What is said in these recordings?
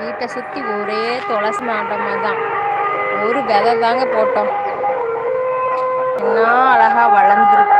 வீட்டை சுற்றி ஒரே துளசி மாட்டமாக தான் ஒரு விதை தாங்க போட்டோம். என்ன அழகாக வளர்ந்துருக்கு.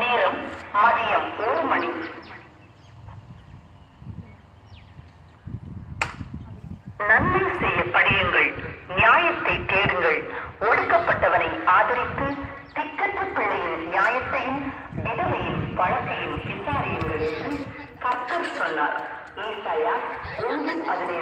நேரம் மதியம் ஒரு மணி. ഈ കയ അതിനെ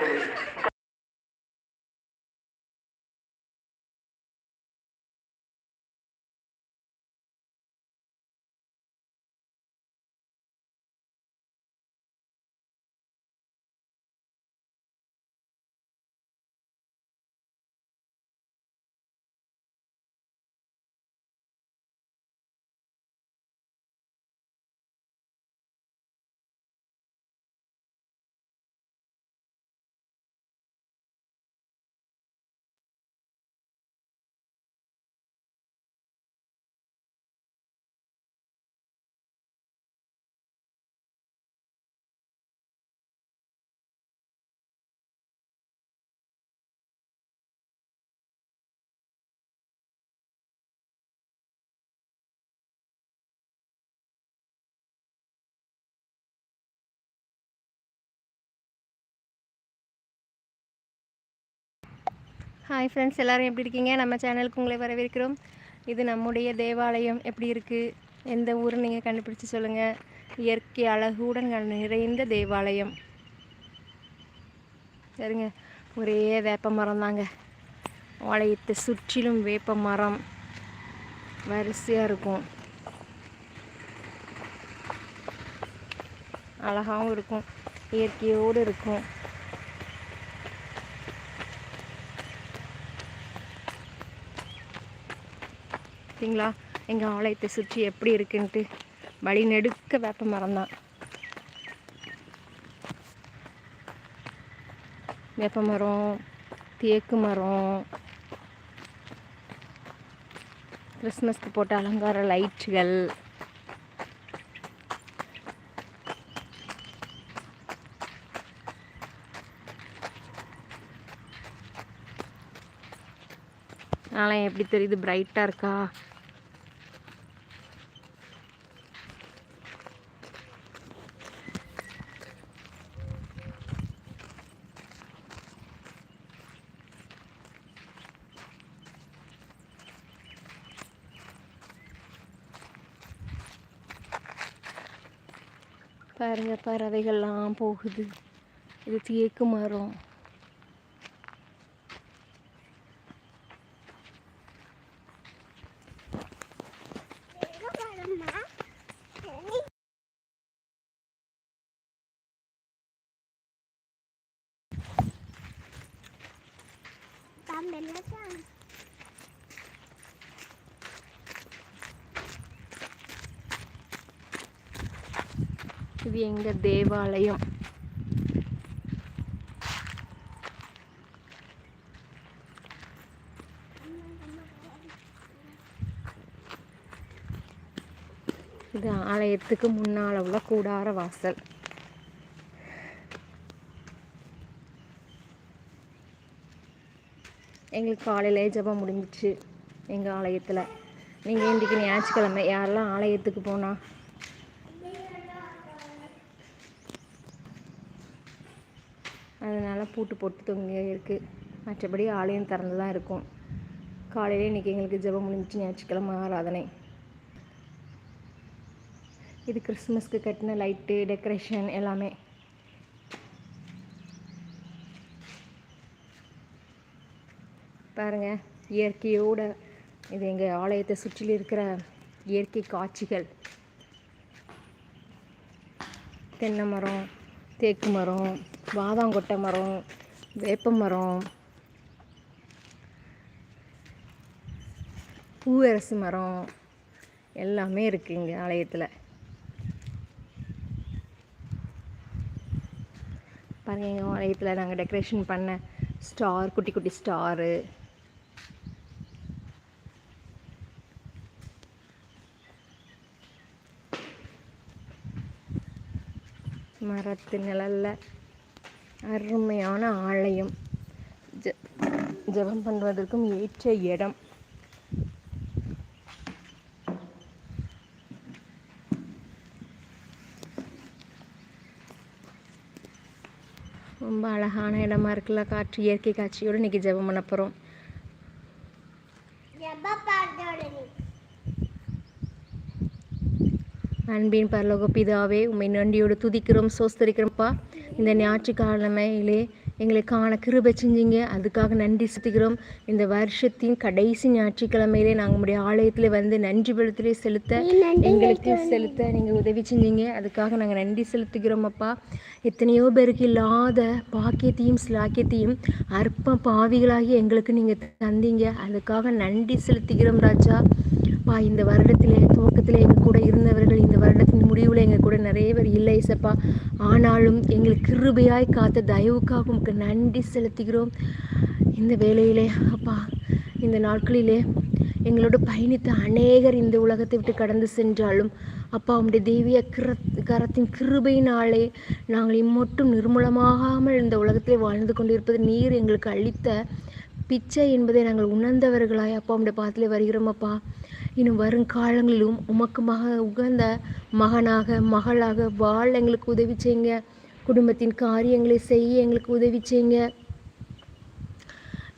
ஹாய் ஃப்ரெண்ட்ஸ் எல்லோரும் எப்படி இருக்கீங்க? நம்ம சேனலுக்கு உங்களை வரவேற்கிறோம். இது நம்முடைய தேவாலயம். எப்படி இருக்குது எந்த ஊரை நீங்கள் கண்டுபிடிச்சி சொல்லுங்கள் இயற்கை அழகுடன் நிறைந்த தேவாலயம். சரிங்க ஒரே வேப்ப மரம் தாங்க. ஆலயத்தை சுற்றிலும் வேப்ப மரம். வரிசையாக இருக்கும். அழகாகவும் இருக்கும். இயற்கையோடு இருக்கும். பார்த்தீங்களா? எங்கள் ஆலயத்தை சுற்றி எப்படி இருக்குன்ட்டு. வழி நெடுக்க வேப்ப மரம் தான் வேப்ப மரம் தேக்கு மரம் கிறிஸ்மஸ்க்கு போட்ட அலங்கார லைட்டுகள் ஆலயம் எப்படி தெரியுது? பிரைட்டாக இருக்கா? பாருங்க பறவைகள்லாம் போகுது. இது தேக்கு மரம். இது எங்க தேவாலயம். இது ஆலயத்துக்கு முன்னால் உள்ள கூடார வாசல். எங்களுக்கு காலையிலே ஜெபம் முடிஞ்சிச்சு எங்கள் ஆலயத்தில். நீங்கள் இன்றைக்கி ஞாயிற்றுக்கிழமை யாரெல்லாம் ஆலயத்துக்கு போனால் அதனால் பூட்டு போட்டு தொங்கியே இருக்குது மற்றபடி ஆலயம் திறந்து தான் இருக்கும். காலையிலே இன்றைக்கி எங்களுக்கு ஜெபம் முடிஞ்சு ஞாயிற்றுக்கிழமை ஆராதனை. இது கிறிஸ்மஸ்க்கு கட்டின லைட்டு டெக்கரேஷன் எல்லாமே. பாருங்க இயற்கையோட இது எங்கள் ஆலயத்தை சுற்றிலும் இருக்கிற இயற்கை காட்சிகள். தென்னை மரம் தேக்கு மரம் வாதாங்கொட்டை மரம் வேப்ப மரம் பூவரசு மரம் எல்லாமே இருக்குது இங்கே ஆலயத்தில். பாருங்கள் எங்கள் ஆலயத்தில் நாங்கள் டெக்கரேஷன் பண்ண ஸ்டார் குட்டி குட்டி ஸ்டாரு மரத்து நிழலில் அருமையான ஆலயம். ஜ ஜெபம் பண்ணுவதற்கும் ஏற்ற இடம். ரொம்ப அழகான இடமா இருக்குல்ல காற்று இயற்கை காட்சியோடு இன்னைக்கு ஜெபம் பண்ண போகிறோம் அன்பின் பரலோக பிதாவே உம்மை நன்றியோடு துதிக்கிறோம் சோஸ்தரிக்கிறோம்ப்பா இந்த ஞாயிற்றுக்கிழமையிலே எங்களை காண கிருபை செஞ்சீங்க. அதுக்காக நன்றி செலுத்துகிறோம். இந்த வருஷத்தின் கடைசி ஞாயிற்றுக்கிழமையிலே நாங்கள் உங்களுடைய ஆலயத்தில் வந்து நன்றி பலத்திலே செலுத்த எங்களுக்கு செலுத்த நீங்கள் உதவி செஞ்சீங்க. அதுக்காக நாங்கள் நன்றி செலுத்துகிறோம் அப்பா. எத்தனையோ பேருக்கு இல்லாத பாக்கியத்தையும் சிலாக்கியத்தையும் அற்ப பாவிகளாகி எங்களுக்கு நீங்கள் தந்தீங்க. அதுக்காக நன்றி செலுத்துகிறோம் ராஜா. பா இந்த வருடத்திலே துவக்கத்தில் எங்கள் கூட இருந்தவர்கள் இந்த வருடத்தின் முடிவில் எங்கள் கூட நிறைய பேர் இல்லை இசப்பா ஆனாலும் எங்களுக்கு கிருபையாய் காத்த தயவுக்காக உமக்கு நன்றி செலுத்துகிறோம். இந்த வேலையிலே அப்பா இந்த நாட்களிலே எங்களோட பயணித்த அநேகர் இந்த உலகத்தை விட்டு கடந்து சென்றாலும் அப்பா உம்முடைய தெய்வீக கிர கரத்தின் கிருபையினாலே நாங்கள் இம்மட்டும் நிர்மூலமாகாமல் இந்த உலகத்திலே வாழ்ந்து கொண்டிருப்பது நீர் எங்களுக்கு அளித்த பிச்சை என்பதை நாங்கள் உணர்ந்தவர்களாய் அப்பா உம்முடைய பாத்திலே வருகிறோம் அப்பா. இன்னும் வருங்காலங்களிலும் உமக்கு மக உகந்த மகனாக மகளாக வாழ எங்களுக்கு உதவி செய்யுங்க. குடும்பத்தின் காரியங்களை செய்ய எங்களுக்கு உதவி செய்யுங்க.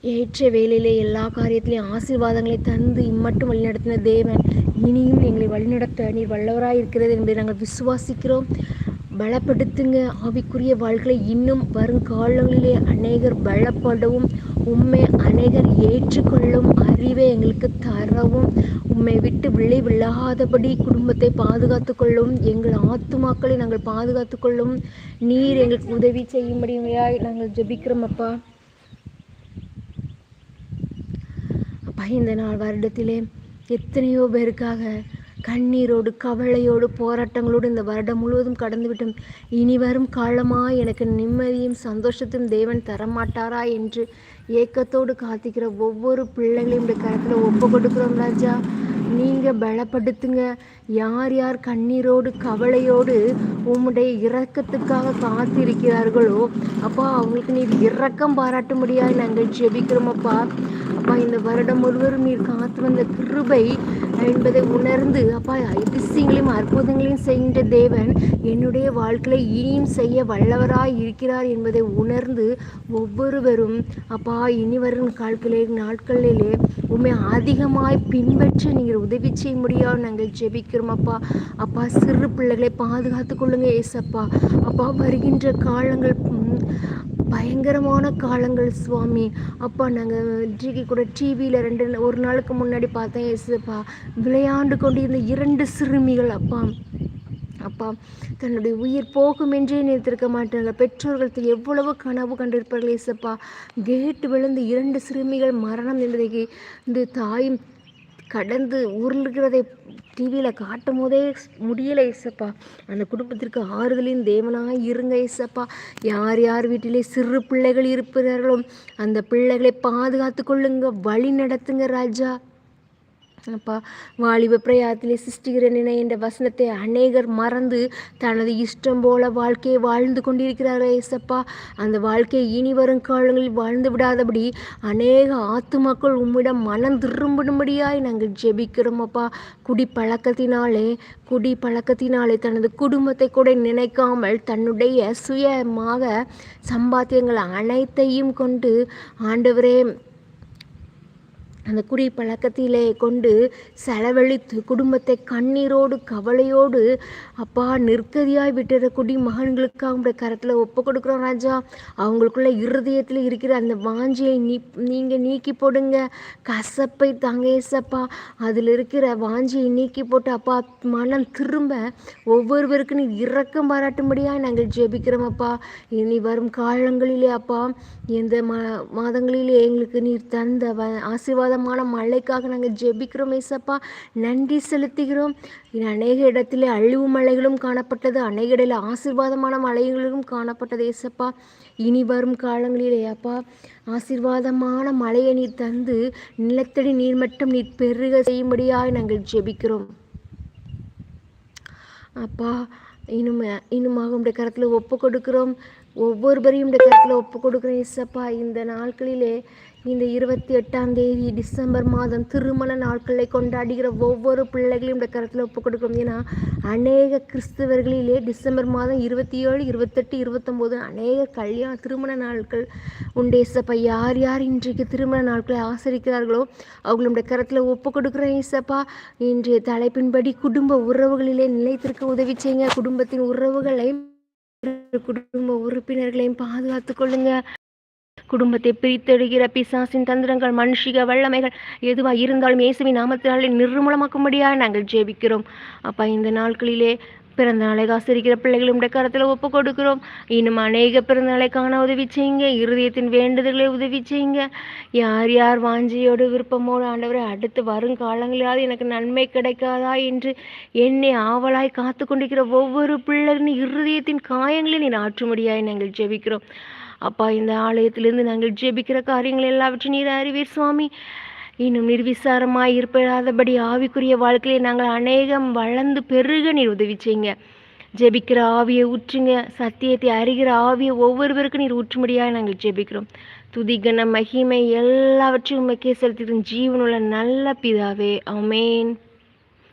ஏற்ற வேலையிலே எல்லா காரியத்திலையும் ஆசீர்வாதங்களை தந்து இம்மட்டும் வழிநடத்தின தேவன் இனியும் எங்களை வழிநடத்த நீர் வல்லவராக இருக்கிறது என்பதை நாங்கள் விசுவாசிக்கிறோம். பலப்படுத்துங்க. ஆவிக்குரிய வாழ்களை இன்னும் வருங்காலங்களிலே அநேகர் பலப்படவும் உண்மை அநேகர் ஏற்றுக்கொள்ளும் அறிவை எங்களுக்கு தரவும். உண்மை விட்டு விழி விழாதபடி குடும்பத்தை பாதுகாத்து கொள்ளும். எங்கள் ஆத்துமாக்களை நாங்கள் பாதுகாத்து கொள்ளும். நீர் எங்களுக்கு உதவி செய்யும்படியாய் நாங்கள் ஜபிக்கிறோம் அப்பா. அப்பா இந்த நாள் வருடத்திலே எத்தனையோ பேருக்காக கண்ணீரோடு கவலையோடு போராட்டங்களோடு இந்த வருடம் முழுவதும் கடந்துவிட்டோம். இனி வரும் காலமாக எனக்கு நிம்மதியும் சந்தோஷத்தையும் தேவன் தரமாட்டாரா என்று ஏக்கத்தோடு காத்திக்கிற ஒவ்வொரு பிள்ளைகளையும் இந்த கரத்தில் ஒப்பு கொடுக்குறோம் ராஜா. நீங்கள் பலப்படுத்துங்க. யார் யார் கண்ணீரோடு கவலையோடு உம்முடைய இரக்கத்துக்காக காத்திருக்கிறார்களோ அப்பா அவங்களுக்கு நீர் இரக்கம் பாராட்டும்படியாக நாங்கள் ஜெபிக்கிறோமப்பா அப்பா. அப்பா இந்த வருடம் முழுவதும் நீர் காத்து வந்த கிருபை என்பதை உணர்ந்து அப்பா அதிசயங்களையும் அற்புதங்களையும் செய்கின்ற தேவன் என்னுடைய வாழ்க்கையை இனியும் செய்ய வல்லவராய் இருக்கிறார் என்பதை உணர்ந்து ஒவ்வொருவரும் அப்பா இனி வரும் கால்களே நாட்களிலே உண்மை அதிகமாய் பின்பற்ற நீங்கள் உதவி செய்ய முடியாது நாங்கள் ஜெபிக்கிறோம் அப்பா. அப்பா சிறு பிள்ளைகளை பாதுகாத்து கொள்ளுங்க ஏசப்பா. அப்பா வருகின்ற காலங்கள் பயங்கரமான காலங்கள் சுவாமி. அப்பா நாங்கள் இன்றைக்கு கூட டிவியில் ரெண்டு ஒரு நாளுக்கு முன்னாடி பார்த்தேன் ஏசப்பா விளையாண்டு கொண்டிருந்த இரண்டு சிறுமிகள் அப்பா. அப்பா தன்னுடைய உயிர் போகும் என்றே நினைத்திருக்க மாட்டாங்க. பெற்றோர்கள் எவ்வளவு கனவு கண்டிருப்பார்கள் இசப்பா கேட்டு விழுந்து இரண்டு சிறுமிகள் மரணம் என்பதை இந்த தாயும் கடந்து உருளுகிறதை டிவியில் காட்டும் போதே முடியலை ஏசப்பா அந்த குடும்பத்திற்கு ஆறுதலின் தேவனாக இருங்க ஏசப்பா யார் யார் வீட்டிலே சிறு பிள்ளைகள் இருப்பார்களோ அந்த பிள்ளைகளை பாதுகாத்து கொள்ளுங்க வழி நடத்துங்க ராஜா. அப்பா வாலிப பிரயாத்திலே சிருஷ்டிகிற நினை என்ற வசனத்தை அநேகர் மறந்து தனது இஷ்டம் போல வாழ்க்கையை வாழ்ந்து கொண்டிருக்கிறார்கள் ஏசப்பா அந்த வாழ்க்கையை இனி வரும் காலங்களில் வாழ்ந்து விடாதபடி அநேக ஆத்துமாக்கள் உம்மிடம் மனம் திரும்பும்படியாய் நாங்கள் ஜெபிக்கிறோம் அப்பா. குடி பழக்கத்தினாலே குடி பழக்கத்தினாலே தனது குடும்பத்தை கூட நினைக்காமல் தன்னுடைய சுயமாக சம்பாத்தியங்கள் அனைத்தையும் கொண்டு ஆண்டவரே அந்த குடி பழக்கத்திலே கொண்டு செலவழித்து குடும்பத்தை கண்ணீரோடு கவலையோடு அப்பா நிற்கதியாய் விட்டுற குடி மகன்களுக்கு உங்களுடைய கரத்தில் ஒப்பு கொடுக்குறோம் ராஜா. அவங்களுக்குள்ள இருதயத்தில் இருக்கிற அந்த வாஞ்சியை நீ நீங்கள் நீக்கி போடுங்க. கசப்பை தாங்க ஏசப்பா அதில் இருக்கிற வாஞ்சியை நீக்கி போட்டு அப்பா மனம் திரும்ப ஒவ்வொருவருக்கும் நீ இறக்கம் பாராட்டும்படியாக நாங்கள் ஜெபிக்கிறோம் அப்பா. இனி வரும் காலங்களிலே அப்பா இந்த மா மாதங்களிலே எங்களுக்கு நீர் தந்த வ ஆசீர்வாதமான மழைக்காக நாங்கள் ஜெபிக்கிறோம் ஏசப்பா. நன்றி செலுத்துகிறோம். அநேக இடத்துல அழிவு மலைகளும் காணப்பட்டது. அநேக இடத்துல ஆசீர்வாதமான மலைகளும் காணப்பட்டது ஏசப்பா. இனி வரும் காலங்களிலே அப்பா ஆசீர்வாதமான மழையை நீர் தந்து நிலத்தடி நீர்மட்டம் நீர் பெருக செய்யும்படியாக நாங்கள் ஜெபிக்கிறோம். அப்பா இன்னும் இன்னுமாக உடைய கரத்தில் ஒப்பு கொடுக்கிறோம் ஒவ்வொருவரையும் உடைய கரத்தில் ஒப்பு கொடுக்குறோம் ஏசப்பா. இந்த நாட்களிலே இந்த இருபத்தி எட்டாம் தேதி டிசம்பர் மாதம் திருமண நாட்களை கொண்டாடுகிற ஒவ்வொரு பிள்ளைகளையும் உடைய கருத்தில் ஒப்பு கொடுக்கணும் ஏன்னா அநேக கிறிஸ்தவர்களிலே டிசம்பர் மாதம் இருபத்தி ஏழு இருபத்தெட்டு இருபத்தொம்போது அநேக கல்யாண திருமண நாட்கள் உண்டேசப்பா யார் யார் இன்றைக்கு திருமண நாட்களை ஆசரிக்கிறார்களோ அவங்களுடைய கருத்தில் ஒப்பு கொடுக்குறோம் ஏசப்பா. இன்றைய தலைப்பின்படி குடும்ப உறவுகளிலே நிலைத்திருக்க உதவி செய்யுங்க. குடும்பத்தின் உறவுகளை குடும்ப உறுப்பினர்களையும் பாதுகாத்து கொள்ளுங்க. குடும்பத்தை பிரித்தெடுகிற பிசாசின் தந்திரங்கள் மனுஷிக வல்லமைகள் எதுவாக இருந்தாலும் இயேசுவின் நாமத்தினாலே நிர்மூலமாக்கும்படியாக நாங்கள் ஜெபிக்கிறோம். அப்பா இந்த நாட்களிலே பிறந்த நாளை காசிருக்கிற பிள்ளைகளும் உடைய கரத்தில் ஒப்பு கொடுக்கிறோம் இன்னும் அநேக பிறந்த காண உதவி செய்யுங்க. இருதயத்தின் வேண்டுதல்களை உதவி செய்யுங்க. யார் யார் வாஞ்சியோடு விருப்பமோடு ஆண்டவரை அடுத்து வரும் காலங்களிலாவது எனக்கு நன்மை கிடைக்காதா என்று என்னை ஆவலாய் காத்து கொண்டிருக்கிற ஒவ்வொரு பிள்ளைகளின் இருதயத்தின் காயங்களை நீ ஆற்றும்படியாய் நாங்கள் ஜெபிக்கிறோம். அப்பா இந்த ஆலயத்திலிருந்து நாங்கள் ஜெபிக்கிற காரியங்கள் எல்லாவற்றையும் நீர் அறிவீர் சுவாமி. இன்னும் நிர்விசாரமாய் இருப்பதாதபடி ஆவிக்குரிய வாழ்க்கையை நாங்கள் அநேகம் வளர்ந்து பெருக நீர் உதவி செய்யுங்க. ஜெபிக்கிற ஆவியை ஊற்றுங்க. சத்தியத்தை அறிகிற ஆவியை ஒவ்வொருவருக்கும் நீர் ஊற்றும்படியாக நாங்கள் ஜெபிக்கிறோம். துதிகன மகிமை எல்லாவற்றையும் உமக்கே செலுத்திடும் ஜீவனுள்ள நல்ல பிதாவே. அமேன்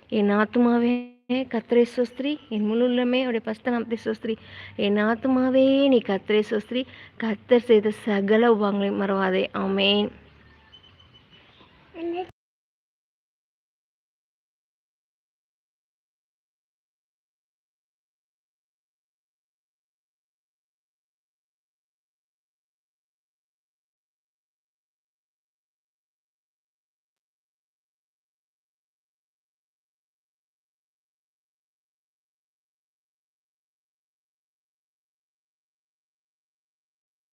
என் ஆத்மாவே கத்ரே சோஸ்திரி என் முழுமே அவருடைய பஸ்த நாமத்தை சோஸ்திரி. என் ஆத்மாவே நீ கத்ரே சோஸ்திரி கத்தர் செய்த சகல உபாங்களையும் மறவாதே. ஆமேன்.